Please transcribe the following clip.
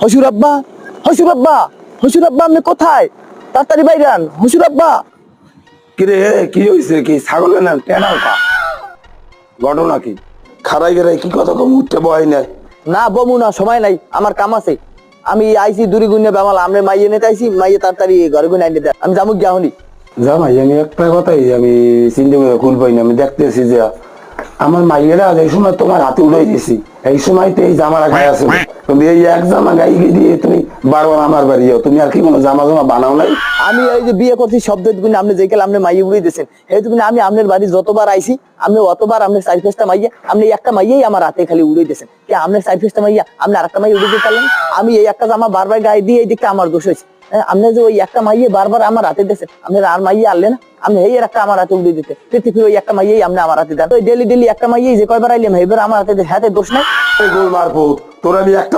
হসুর আব্বা হসুর আব্বা হসুর আব্বা আপনি কোথায়? তাড়াতাড়ি বাইরান হসুর আব্বা। কিরে কি হয়েছে কি ছাগলে না টেনাও কা? ঘটনা কি? খারাই গেরাই কি কথা কম? উঠতে বয় না না বমু না সময় নাই আমার কাম আছে। আমি আইছি দূরে গুনে বেমাল আমরা মাইয়ে নিতে আইছি মাইয়ে তাড়াতাড়ি ঘরে গুনে আইনে দেয় আমি যাব গিয়া হনি। জামাই আমি একটা কথাই আমি চিন্তা করে ভুল পাই না আমি দেখতেছি যে আমার মাইয়েরা এই সময় তোমার হাতে উড়ে গেছি এই সময় তো এই জামারা গায়ে আছে। তুমি এই এক জামা গাই দিয়ে তুমি বারবার আমার বাড়ি যাও। তুমি আর কি কোনো জামা জামা বানাও নাই? আমি এই যে বিয়ে করছি শব্দ গুনে আপনি যে আপনি মাইয়ে উড়িয়ে দিয়েছেন এই গুনে আমি আপনার বাড়ি যতবার আইছি আপনি অতবার আপনার চার পাঁচটা মাইয়া আপনি একটা মাইয়াই আমার হাতে খালি উড়িয়ে দিয়েছেন। কি আপনার চার পাঁচটা মাইয়া আপনি আরেকটা মাইয়া উড়িয়ে দিতে পারলেন? আমি এই একটা জামা বারবার গায়ে দিয়ে এই দিকটা আমার দোষ হয়েছে। হ্যাঁ, আপনি যে ওই একটা মাইয়ে বারবার আমার হাতে দিয়েছেন আপনি আর মাইয়ে আনলে না? আপনি এই একটা আমার হাতে উড়িয়ে দিতে। পৃথিবী ওই একটা মাইয়াই আপনি আমার হাতে দেন। ওই ডেলি ডেলি একটা মাইয়াই যে কয়বার আইলাম এইবার আমার হাতে হাতে দোষ নাই? গোল মারবো তোর আমি একটা